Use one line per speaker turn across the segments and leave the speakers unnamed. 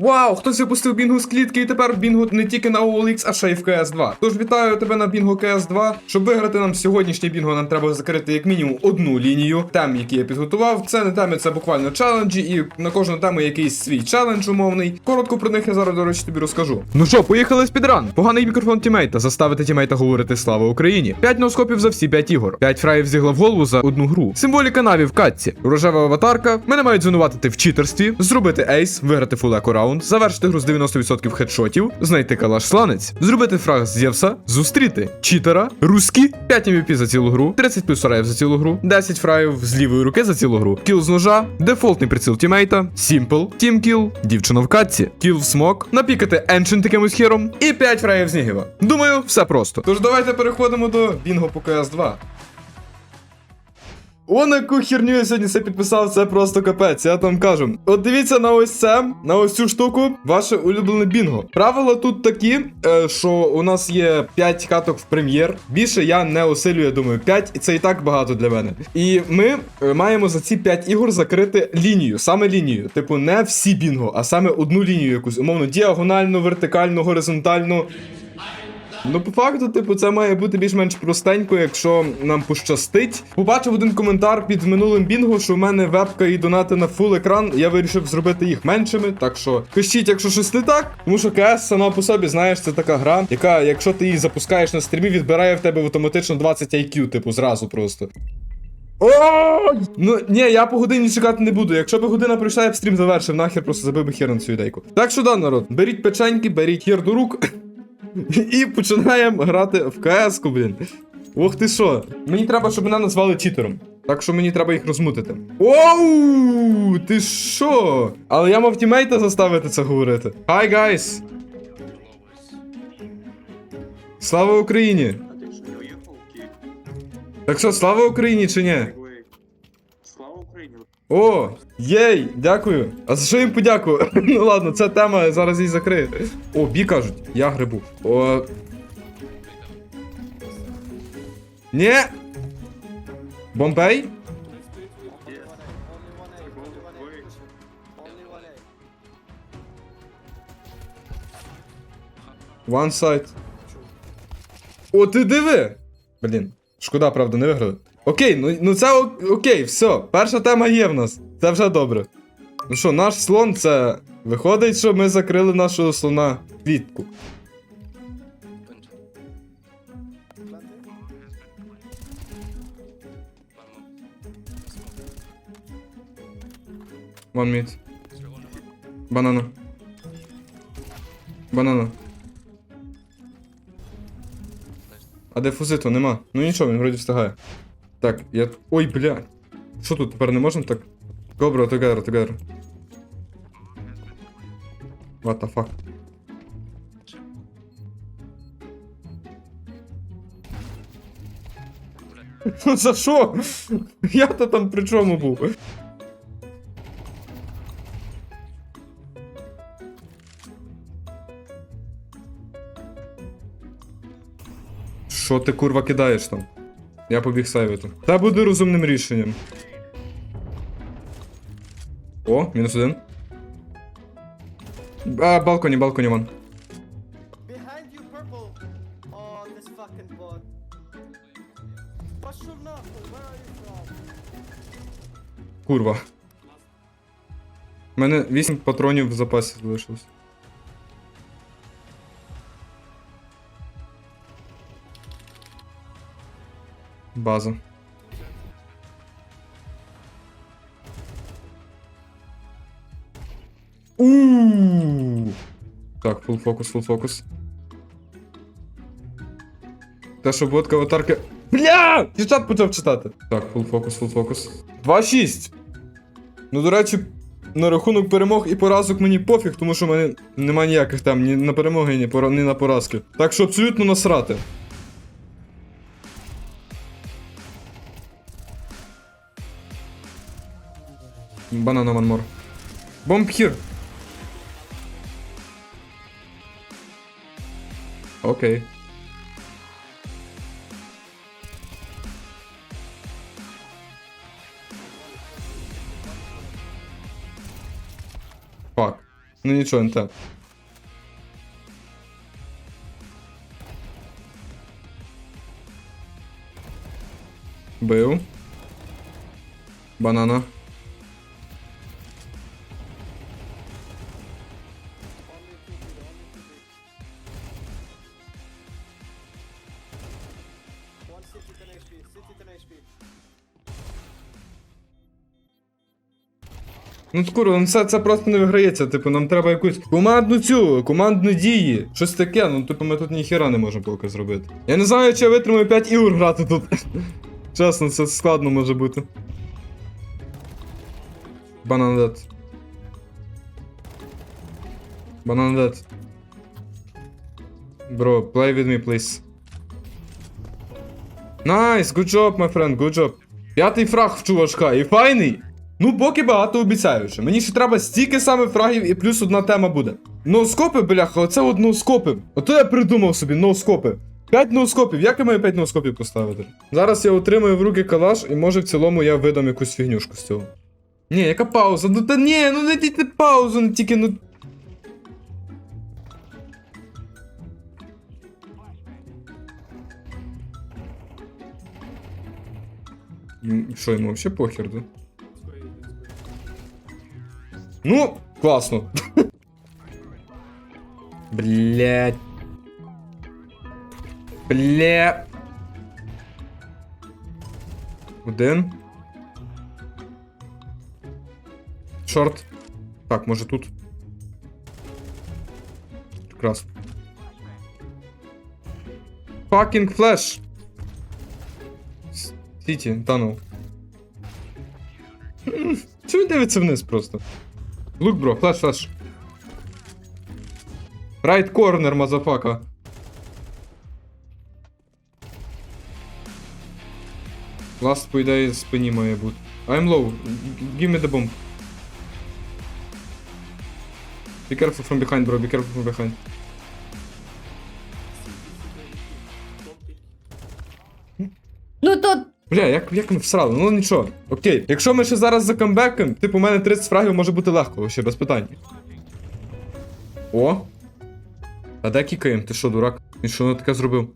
Вау, хтось випустив бінгу з клітки, і тепер бінгу не тільки на OLX, а ще й в CS 2. Тож вітаю тебе на бінгу CS 2. Щоб виграти нам сьогоднішнє бінго, нам треба закрити як мінімум одну лінію тем, які я підготував. Це не теми, це буквально челенджі, і на кожну тему якийсь свій челендж умовний. Коротко про них я зараз, до речі, тобі розкажу. Ну що, поїхали спідран. Поганий мікрофон тімейта, заставити тімейта говорити слава Україні. 5 носкопів за всі 5 ігор. 5 фраїв зігла в голову за одну гру. Символіка наві в катці. Рожева аватарка. Мене мають звинуватити в читерстві, зробити ейс, виграти фул еко раунд, завершити гру з 90% хедшотів, знайти калаш сланець, зробити фраг з Зевса, зустріти читера, руські, 5 MVP за цілу гру, 30 плюс фраїв за цілу гру, 10 фраїв з лівої руки за цілу гру, кіл з ножа, дефолтний приціл тімейта, сімпл, тімкіл, дівчина в катці, кіл в смок, напікати еншент якимось хером і 5 фраїв з Нігіва. Думаю, все просто. Тож давайте переходимо до Бінго по КС 2. О, яку херню я сьогодні це підписав, це просто капець, я там кажу. От дивіться на ось це, на ось цю штуку, ваше улюблене бінго. Правила тут такі, е, що у нас є 5 каток в прем'єр. Більше я не осилюю, я думаю, 5, і це і так багато для мене. І ми е, маємо за ці 5 ігор закрити лінію, саме лінію. Типу, не всі бінго, а саме одну лінію якусь, умовно, діагональну, вертикальну, горизонтальну. Ну, по факту, типу, це має бути більш-менш простенько, якщо нам пощастить. Побачив один коментар під минулим бінго, що в мене вебка і донати на фул екран. Я вирішив зробити їх меншими. Так що пишіть, якщо щось не так. Тому що КС сама по собі, знаєш, це така гра, яка, якщо ти її запускаєш на стрімі, відбирає в тебе автоматично 20 IQ, типу, зразу просто. Ой! Ну ні, я по годині чекати не буду. Якщо би година пройшла, я б стрім завершив, нахер просто забив би хер на цю ідейку. Так що да, народ, беріть печеньки, беріть хер до рук. І починаємо грати в КС-ку, блін. Ох ти що. Мені треба, щоб мене назвали читером. Так що мені треба їх розмутити. Оу! Ти що? Але я мав тімейта заставити це говорити. Hi, guys! Слава Україні! Так що, слава Україні чи ні? О, єй, дякую. А за що їм подякую? ну ладно, це тема, зараз її закрию. О, бі кажуть, я грибу. О. Ні. Бомбей? One side. О, ти диви! Блін, шкода, правда, не виграли. Окей, ну, ну це окей, все. Перша тема є в нас. Це вже добре. Ну що, наш слон це. Виходить, що ми закрили нашого слона квітку. One mid. Банана. Банана. А дефузиту нема. Ну нічого, він вроді встигає. Так, я. Ой, бля. Що тут тепер не можемо так? Bro, together, together. What the fuck? За що? Я-то там при чому був? Що ти курва кидаєш там? Я побіг сейвити. Та буде розумним рішенням. О, мінус один. А, балконі, балконі, вон.
Oh?
Курва. У мене 8 патронів в запасі залишилось. База. Ууу. Так, фул фокус, фул фокус. Те, що ботка аватарки. Бля! Я чат почав читати. Так, фул фокус, фул фокус. 2-6. Ну, до речі, на рахунок перемог і поразок мені пофіг, тому що в мене немає ніяких там ні на перемоги, ні на поразки. Так що абсолютно насрати. Банана ванмор. Бомб хір. Окей. Фак. Ну нічого, не те. Бив. Банана. Ну скоро, ну це, це просто не виграється. Типу, нам треба якусь командну цю, командну дії. Щось таке, ну типу ми тут ніхіра не можемо поки зробити. Я не знаю, чи я витримаю 5 ігор грати тут. Чесно, це складно може бути. Банан дед. Банан дед. Бро, play with me, please. Найс, good job, my friend, good job. П'ятий фраг в чувачка, і файний. Ну, поки багато обіцяючи. Мені ще треба стільки саме фрагів і плюс одна тема буде. Ноускопи, бляха, оце от ноускопи. Ото я придумав собі ноускопи. 5 ноускопів. Як я маю 5 ноускопів поставити? Зараз я отримаю в руки калаш, і може в цілому я видам якусь фігнюшку з цього. Ні, яка пауза? Ну та ні, ну не дійте паузу, не тільки ну. Що йому взагалі похер, да? Ну, класно. Блять. Бля. Один. Шорт. Так, може тут. Прекрасно. Fucking флеш. Сіті, танул. М, Чому дивиться вниз просто? Лук, бро, флеш, флеш. Right corner, мазафака. Ласт, по ідеї, в спині має бути. I'm low. Give me the bomb. Be careful from behind, bro. Be careful from behind. Бля, як, як ми всрали? Ну нічого. Окей. Якщо ми ще зараз за камбеком, типу, у мене 30 фрагів може бути легко, ще без питань. О! А де кікаєм? Ти що, дурак? Він що не таке зробив?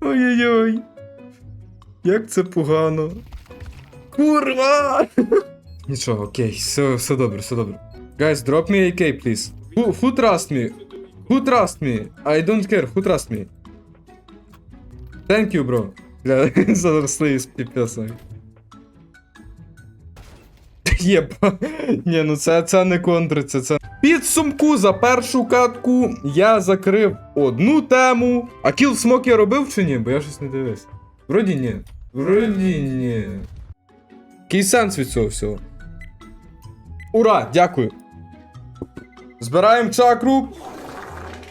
Ой-ой-ой. Як це погано. Курва! Нічого, окей, все, все добре, все добре. Guys, drop me AK, please. Who, who trust me? Who trust me? I don't care, who trust me? Thank you, bro. Бля, заросли з піпесами. Єба. Ні, ну це, це не контриться, це. Підсумку за першу катку я закрив одну тему. А кіл смок я робив чи ні? Бо я щось не дивився. Вроді ні. Вроді ні. Який сенс від цього всього? Ура! Дякую. Збираємо чакру.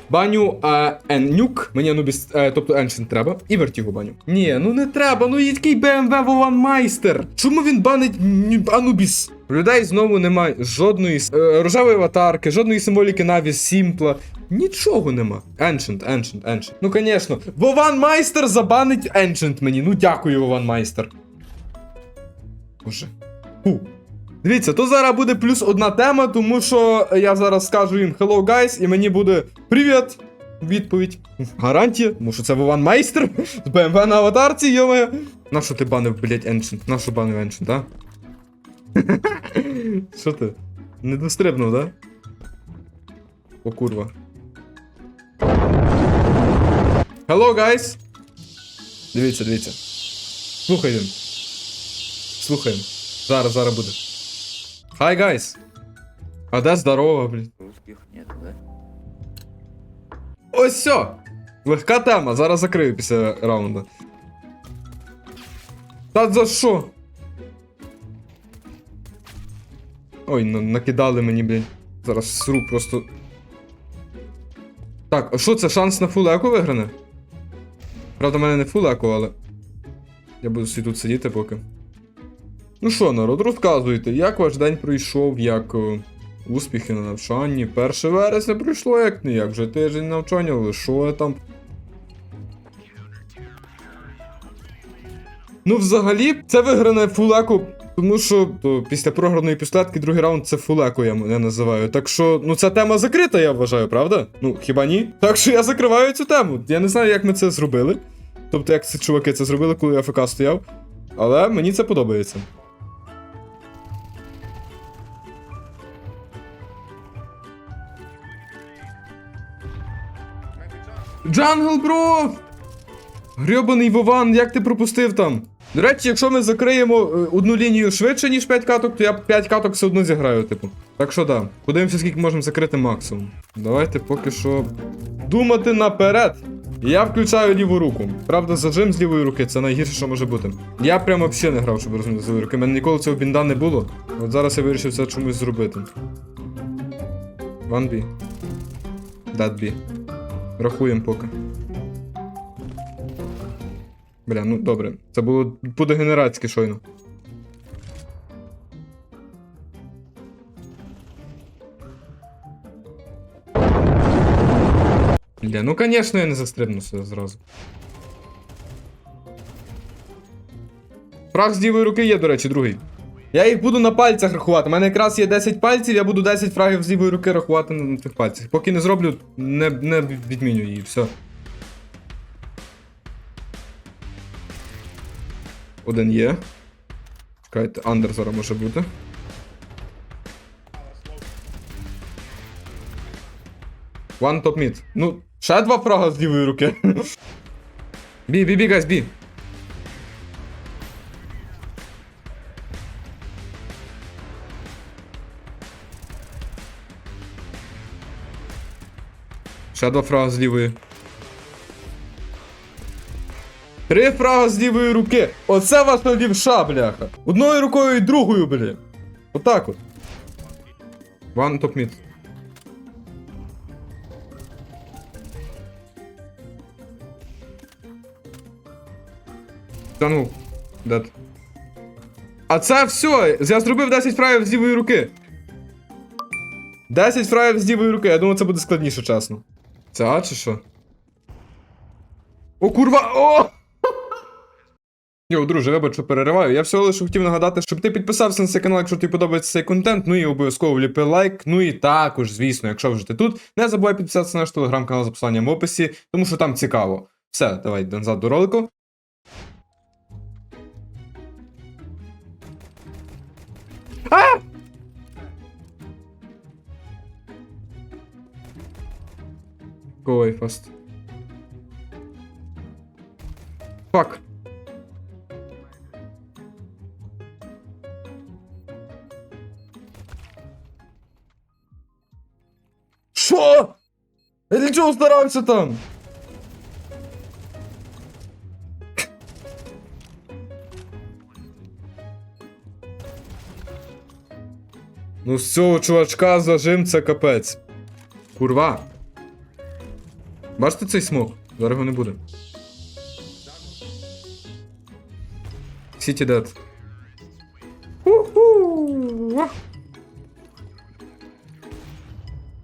Баню е, Еннюк. Мені Анубіс, е, тобто Еншин треба. І вертігу баню. Ні, ну не треба. Ну який BMW Вован Майстер. Чому він банить Анубіс? Людей знову немає жодної е, рожевої аватарки, жодної символіки Наві, Сімпла. Нічого нема. Ancient, Ancient, Ancient. Ну, звісно. Вован Майстер забанить Ancient мені. Ну дякую, Вован Майстер. Боже. Фу. Дивіться, то зараз буде плюс одна тема, тому що я зараз скажу їм hello guys, і мені буде привіт. Відповідь. Гарантія, тому що це Вован Майстер з БМВ на аватарці, йоме. На що ти банив, блять, Ancient? На що банив Ancient, а? Що ти? Не дострибнув, да? О, курва. Hello, guys! Дивіться, дивіться. Слухаємо. Слухаємо. Зараз, зараз буде. Hi, guys. А де здорово, блін?
Русских нет, да?
Ось все! Легка тема, зараз закрию після раунду. Та за що? Ой, на- накидали мені, блін. Зараз сру просто. Так, а що це шанс на фул еко вигране? Правда, в мене не фул еко, але. Я буду собі тут сидіти поки. Ну що, народ, розказуйте, як ваш день пройшов, як е, успіхи на навчанні. 1 вересня пройшло як не як, вже тиждень навчання, але що я там. Ну, взагалі, це вигране фулеко, тому що то, після програної пістолетки другий раунд це фулеко, я, м- я називаю. Так що, ну ця тема закрита, я вважаю, правда? Ну, хіба ні? Так що я закриваю цю тему. Я не знаю, як ми це зробили. Тобто, як ці чуваки це зробили, коли я ФК стояв. Але мені це подобається. Джангл, бро! Грьобаний Вован, як ти пропустив там? До речі, якщо ми закриємо е, одну лінію швидше, ніж 5 каток, то я 5 каток все одно зіграю, типу. Так що да, подивимося, скільки можемо закрити максимум. Давайте поки що думати наперед. Я включаю ліву руку. Правда, зажим з лівої руки це найгірше, що може бути. Я прямо взагалі не грав, щоб розуміти з лівої руки. У мене ніколи цього бінда не було. От зараз я вирішив це чомусь зробити. One B. That B. Рахуємо поки. Бля, ну добре. Це було по-дегенератськи щойно. Бля, ну конечно я не застрибну сюди зразу. Фраг з лівої руки є, до речі, другий. Я їх буду на пальцях рахувати. У мене якраз є 10 пальців, я буду 10 фрагів з лівої руки рахувати на, тих пальцях. Поки не зроблю, не, не відміню її, все. Один є. Чекайте, андер зараз може бути. One top mid. Ну, ще два фрага з лівої руки. Бі, бі, бі, гайс, бі. Ще два фрага з лівої. Три фрага з лівої руки. Оце ваша лівша, бляха. Одною рукою і другою, бля. Отак от. One top mid. Танув. Дед. А це все! Я зробив 10 фраїв з лівої руки. 10 фраїв з лівої руки. Я думаю, це буде складніше, чесно. Це А чи що? О, курва! О! Йо, друже, вибач, що перериваю. Я всього лише хотів нагадати, щоб ти підписався на цей канал, якщо тобі подобається цей контент. Ну і обов'язково вліпи лайк. Ну і також, звісно, якщо вже ти тут, не забувай підписатися на наш телеграм-канал за посиланням в описі, тому що там цікаво. Все, давай назад до ролику. А! Go away fast. Fuck. Що? Я для чого старався там? Ну з цього чувачка зажим це капець. Курва. Бачите цей смок? Зараз його не буде. Сіті дед.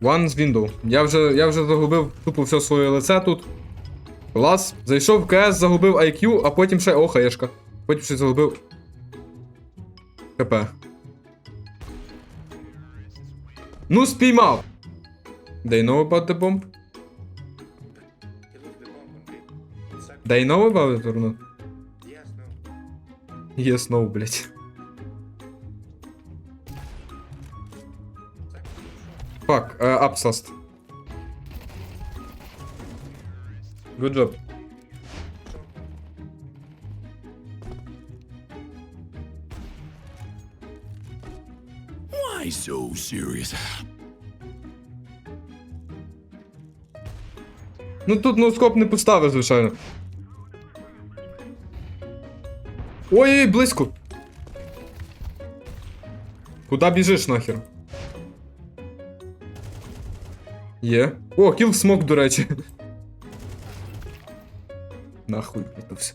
One з window. Я вже, я вже загубив тупо все своє лице тут. Клас. Зайшов в КС, загубив IQ, а потім ще. О, хаєшка. Потім ще загубив. КП. Ну, спіймав. They know about the bomb? About it or not?
Yes, no.
Yes, no, блять. Fuck, uh, up last. Good job.
Why so serious?
Ну тут ноускоп не поставив, звичайно. Ой-ой, близько. Куда біжиш нахер? Є. О, кіл смок, до речі. Нахуй все.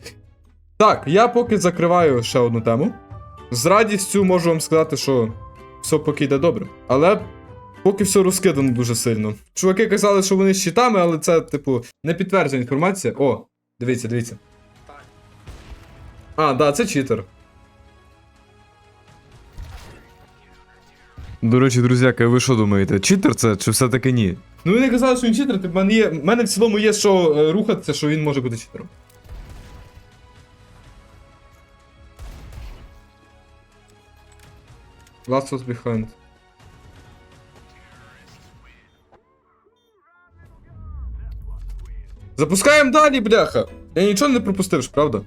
Так, я поки закриваю ще одну тему. З радістю можу вам сказати, що все поки йде добре. Але поки все розкидано дуже сильно. Чуваки казали, що вони з щитами, але це, типу, не підтверджена інформація. О, дивіться, дивіться. А, да, це читер. До речі, друзяки, ви що думаєте? Читер це чи все-таки ні? Ну ви не казали, що він читер, типу, в мене є. В мене в цілому є що е, рухатися, що він може бути читером. Last was behind. Запускаємо далі, бляха! Я нічого не пропустив, ж, правда?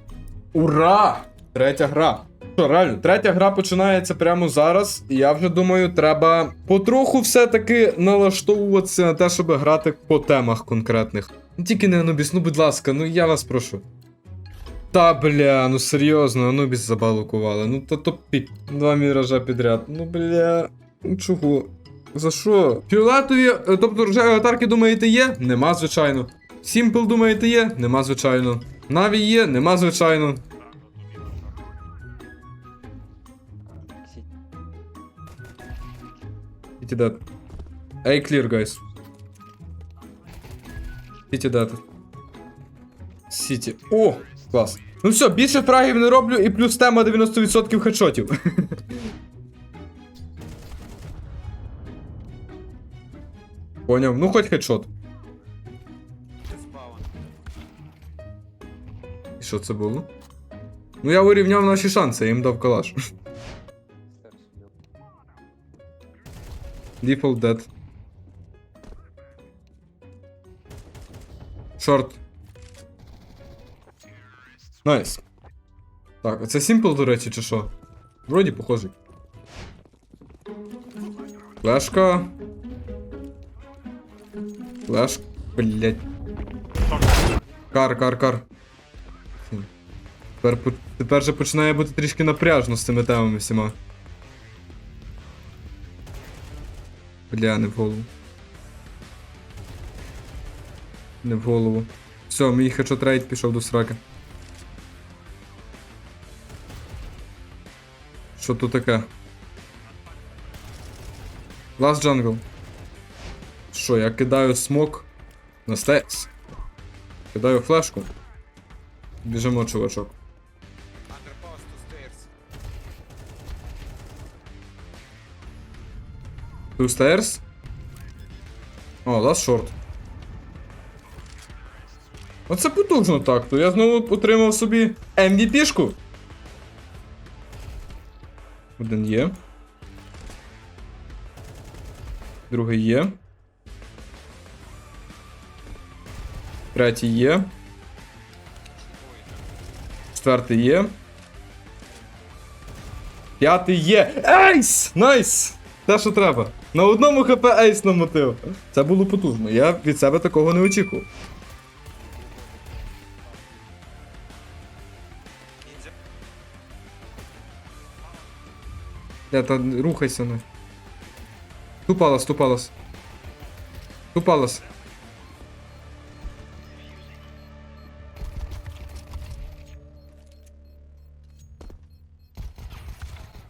Ура! Третя гра. Що, реально, третя гра починається прямо зараз, і я вже думаю, треба потроху все-таки налаштовуватися на те, щоб грати по темах конкретних. Ну тільки не Анубіс, ну будь ласка, ну я вас прошу. Та бля, ну серйозно, Анубіс забалокували. Ну то топі. Два міража підряд. Ну бля. Ну чого? За що? Фіолетові, е, тобто рожеві аватарки, думаєте, є? Нема, звичайно. Сімпл, думаєте, є? Нема, звичайно. Наві є? Нема, звичайно. City dead. A clear, guys. City dead. City. О, клас. Ну все, більше фрагів не роблю і плюс тема 90% хедшотів. Поняв, ну хоч хедшот. Що це було? Ну я урівняв наші шанси, я їм дав калаш. Default dead. Шорт. Найс. Так, а це Simple, до речі, чи що? Вроді похожий. Флешка. Флеш. Блять. Кар, кар, кар. Тепер, тепер же починає бути трішки напряжно з цими темами всіма. Бля, не в голову. Не в голову. Все, мій хедшот рейд пішов до сраки. Що тут таке? Last jungle. Що, я кидаю смок на стекс. Кидаю флешку. Біжимо, чувачок. Two stairs. О, last short. Оце потужно так, то я знову отримав собі MVP-шку. Один є. Другий є. Третій є. Четвертий є. П'ятий є. Ейс! Найс! Те, що треба. На одному хп ейс намотив. Це було потужно. Я від себе такого не очікував. Я та рухайся ну. Тупалас, тупалас. Тупалас.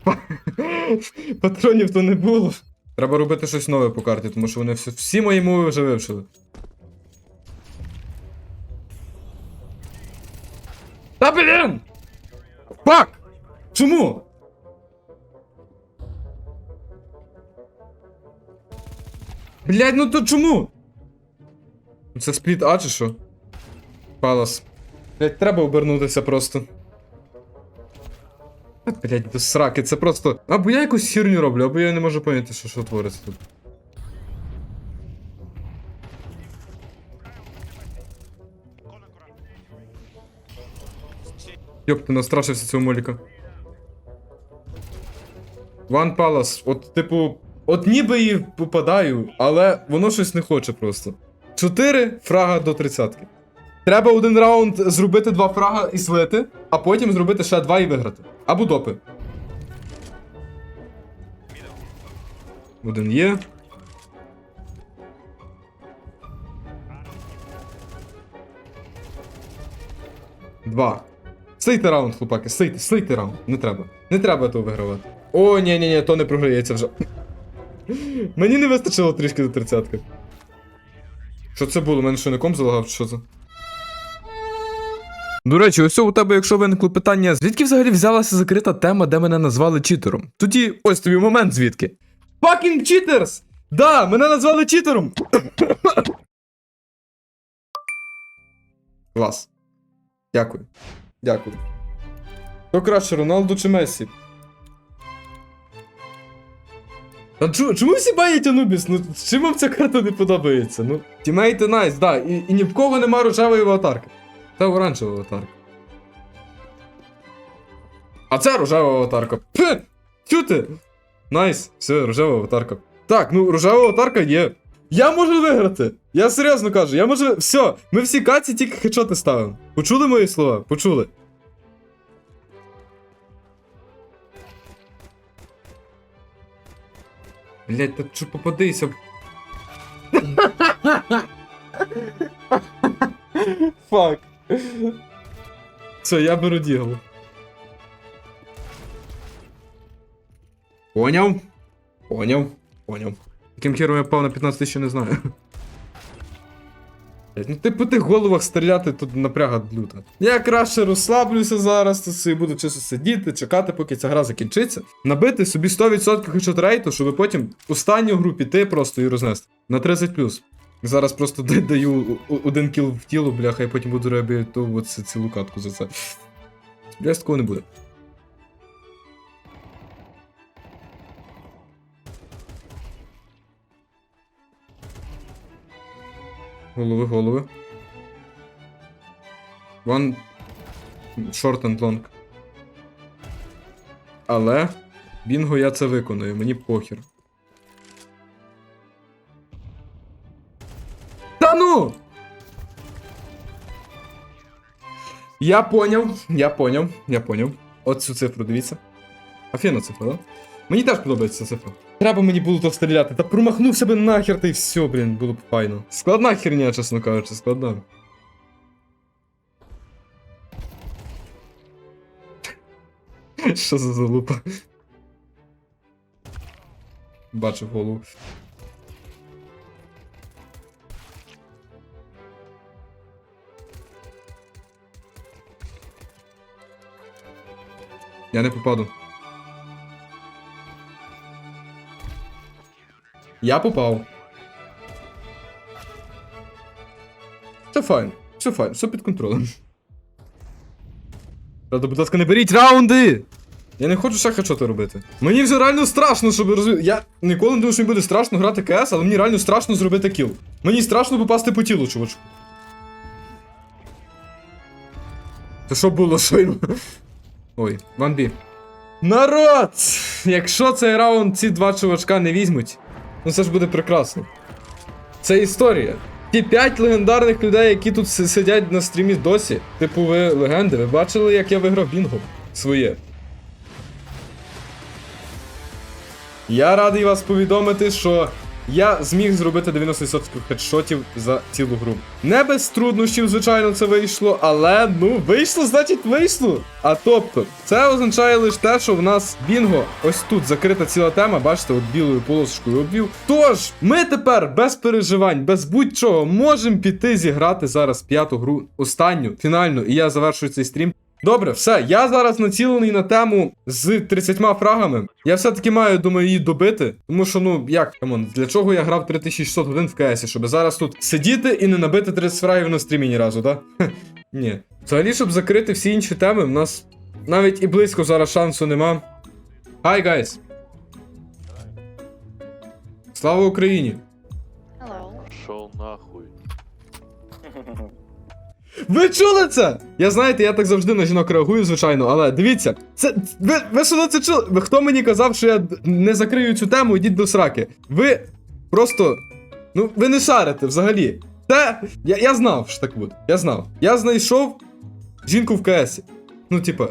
Патронів то не було. Треба робити щось нове по карті, тому що вони всі, всі мої мови вже вивчили. Та блін! Фак! Чому? Блять, ну то чому? Це спліт А чи що? Палас. Блять, треба обернутися просто. Блять, без сраки, це просто. Або я якусь херню роблю, або я не можу поняти, що, що твориться тут. Йоп, ти настрашився цього моліка. One Palace, от, типу, от ніби і попадаю, але воно щось не хоче просто. 4 фрага до 30. Треба один раунд зробити два фрага і слити, а потім зробити ще два і виграти. Або допи. Один є. Два. Слийте раунд, хлопаки, слийте, слийте раунд. Не треба. Не треба того вигравати. О, ні, ні, ні, то не програється вже. Мені не вистачило трішки до тридцятки. Що це було? У мене що не комп залагав, що це? До речі, ось у тебе, якщо виникло питання, звідки взагалі взялася закрита тема, де мене назвали читером? Тоді ось тобі момент звідки. Fucking cheaters! Да, мене назвали читером! Клас. Дякую. Дякую. Хто краще, Роналду чи Мессі? А чому, чому всі банять Анубіс? Ну, чим вам ця карта не подобається? Ну, тімейти найс, да, і, і ні в кого нема рожевої аватарки. Це оранжева аватарка. А це рожева аватарка. Пе! Чути? Найс, все, рожева аватарка. Так, ну рожева аватарка є. Я можу виграти. Я серйозно кажу, я можу. Все, ми всі каці тільки хедшоти ставимо. Почули мої слова? Почули. Блять, та що попадися. Фак. Все, я беру діглу. Поняв? Поняв. Поняв. Яким хером я пав на 15 тисяч, не знаю. Ну ти по тих головах стріляти тут напряга люта. Я краще розслаблюся зараз, собі буду чисто сидіти, чекати, поки ця гра закінчиться. Набити собі 100% хедшот рейту, щоб потім останню гру піти просто і рознести. На 30 Зараз просто даю один кіл в тіло, бляха, і потім буду реабілітовувати цілу катку за це. Бля, такого не буде. Голови, голови. One short and long. Але бінго я це виконую, мені похер. Я поняв, я поняв, я поняв. От цю цифру, дивіться. Афіна цифра, да? Мені теж подобається ця цифра. Треба мені було то стріляти, та промахнувся би нахер та й все, блін, було б файно. Складна херня, чесно кажучи, складна. Що за залупа? Бачив голову. Я не попаду. Я попав. Все файн, все файн, все під контролем. Правда, будь ласка, не беріть раунди! Я не хочу ще хедшоти робити. Мені вже реально страшно, щоб розуміти. Я ніколи не думав, що мені буде страшно грати КС, але мені реально страшно зробити кіл. Мені страшно попасти по тілу, чувачку. Це що було щойно? Ой, 1B. Народ! Якщо цей раунд ці два чувачка не візьмуть, ну це ж буде прекрасно. Це історія. Ті п'ять легендарних людей, які тут сидять на стрімі досі, типу ви легенди, ви бачили, як я виграв бінго своє. Я радий вас повідомити, що я зміг зробити 90% хедшотів за цілу гру. Не без труднощів, звичайно, це вийшло, але ну вийшло, значить вийшло. А тобто, це означає лише те, що в нас бінго, ось тут закрита ціла тема, бачите, от білою полосочкою обвів. Тож, ми тепер без переживань, без будь-чого можемо піти зіграти зараз п'яту гру, останню, фінальну, і я завершую цей стрім. Добре, все, я зараз націлений на тему з 30 фрагами. Я все-таки маю, думаю, її добити. Тому що, ну, як, камон, для чого я грав 3600 годин в КСі, щоб зараз тут сидіти і не набити 30 фрагів на стрімі ні разу, так? Да? Ні. Взагалі, щоб закрити всі інші теми, в нас навіть і близько зараз шансу нема. Hi, guys! Слава Україні!
Шел нахуй.
Ви чули це? Я знаєте, я так завжди на жінок реагую, звичайно, але дивіться, це ви, ви що це чули? Ви хто мені казав, що я не закрию цю тему, йдіть до сраки. Ви просто. Ну, ви не шарите взагалі. Це. Я, я знав, що так буде. Я знав. Я знайшов жінку в КСі. Ну, типа,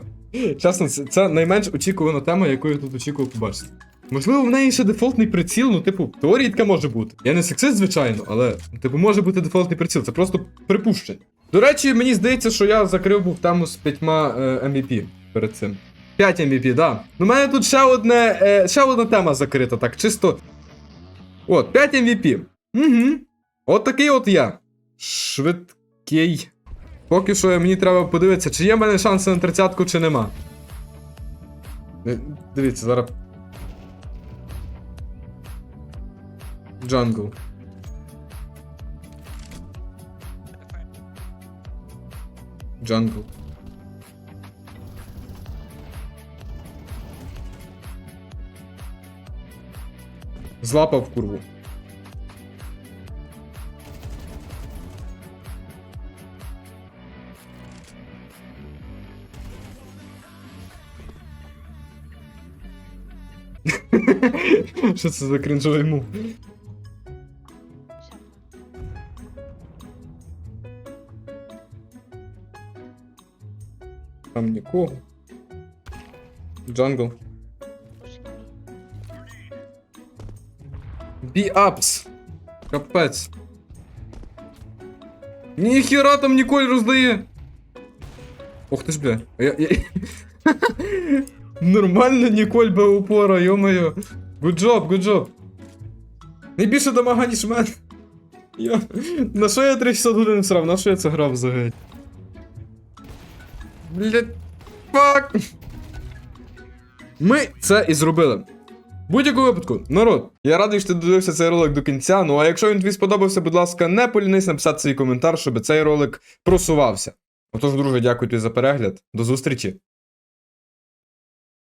чесно, це, це найменш очікувана тема, яку я тут очікував побачити. Можливо, в неї ще дефолтний приціл, ну, типу, теорії таке може бути. Я не сексист, звичайно, але, типу, може бути дефолтний приціл, це просто припущення. До речі, мені здається, що я закрив був тему з п'ятьма е, MVP перед цим. 5 MVP, да. Ну, в мене тут ще одне, е, ще одна тема закрита, так, чисто. От, 5 MVP. Угу. От такий от я. Швидкий Поки що мені треба подивитися, чи є в мене шанси на тридцятку, чи нема. Е, Дивіться, зараз. Джангл. Джангл. Злапав курву. Що це за крінжовий мув? Там нікого. Джангл. Бі-апс. Капець. Ніхіра там Ніколь роздає. Ох ти ж бля. Я, я... Нормально Ніколь без упора, йо-моє. Good job, good job. Найбільше дамага, ніж мене. Я... На що я 360 годин срав? На що я це грав взагалі? Блять. Фак. Ми це і зробили. Будь-якому випадку, народ, я радий, що ти додивився цей ролик до кінця. Ну а якщо він тобі сподобався, будь ласка, не полінись написати свій коментар, щоб цей ролик просувався. Отож, друже, дякую тобі за перегляд. До зустрічі!